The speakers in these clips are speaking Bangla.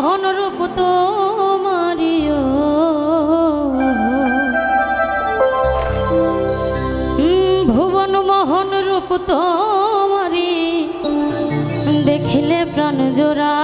মোহন রূপ তো মারিও। ভুবন মোহন রূপ তো মারি। দেখিলে প্রাণ জোড়া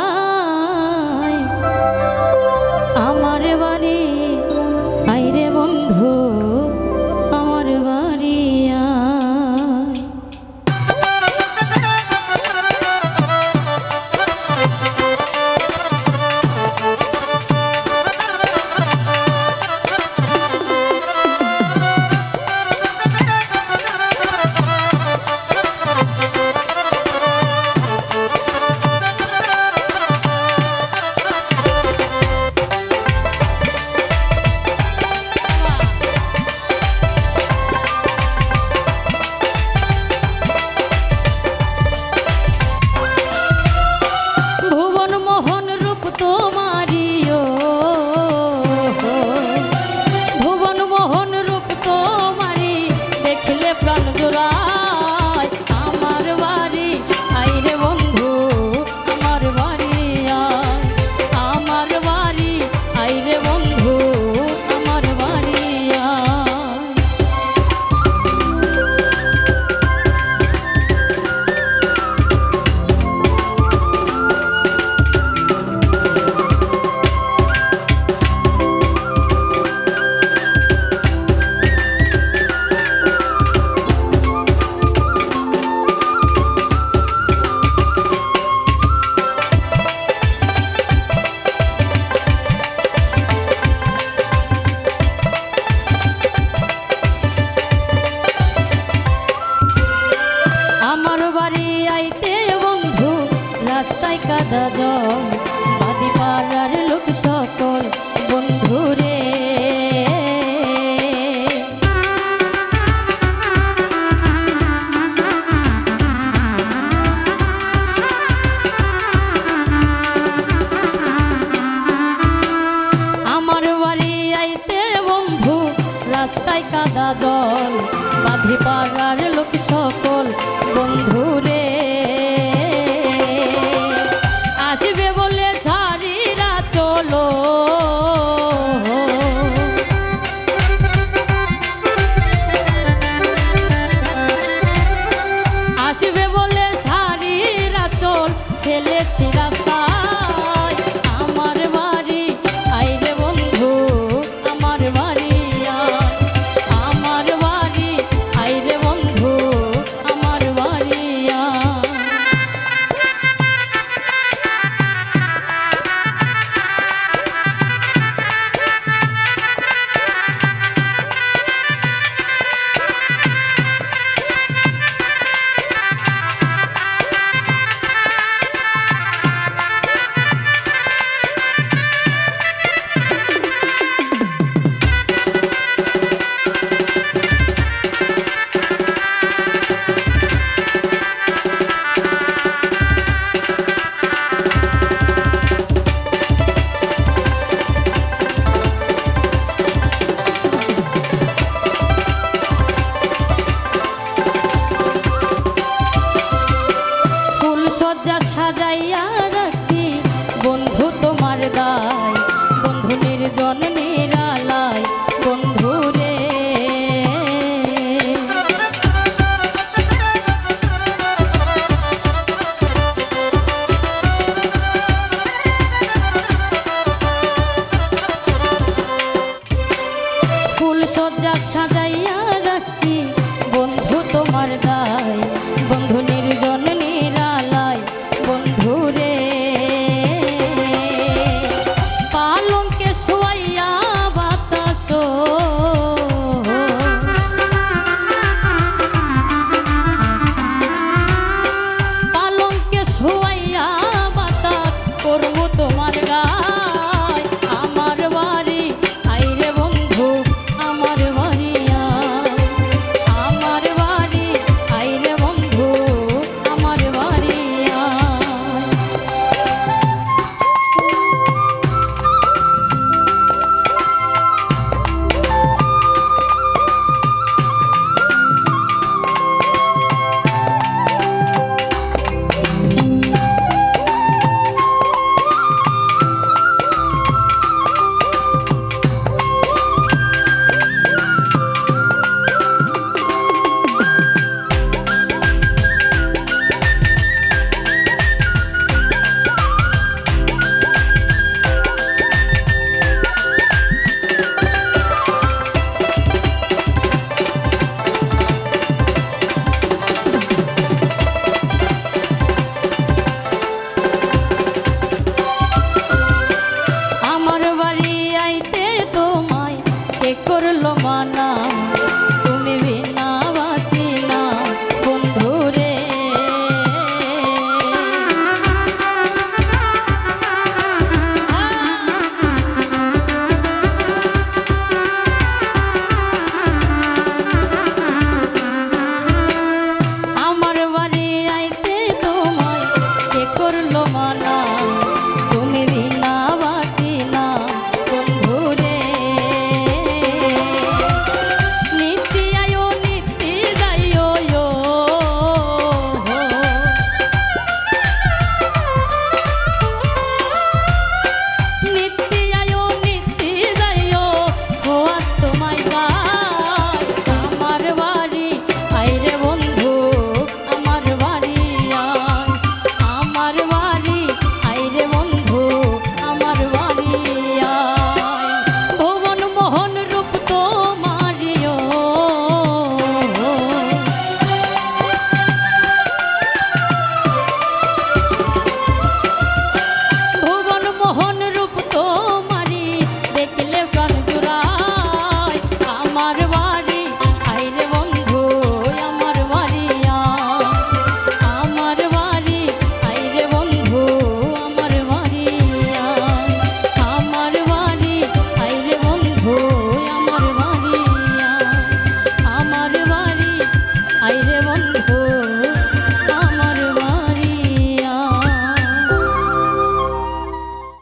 বাদী পাড়ার molesta. ফুল সজ্জা সাজাইয়া রাখি বন্ধু তোমার গায়ে বন্ধু নির্জন।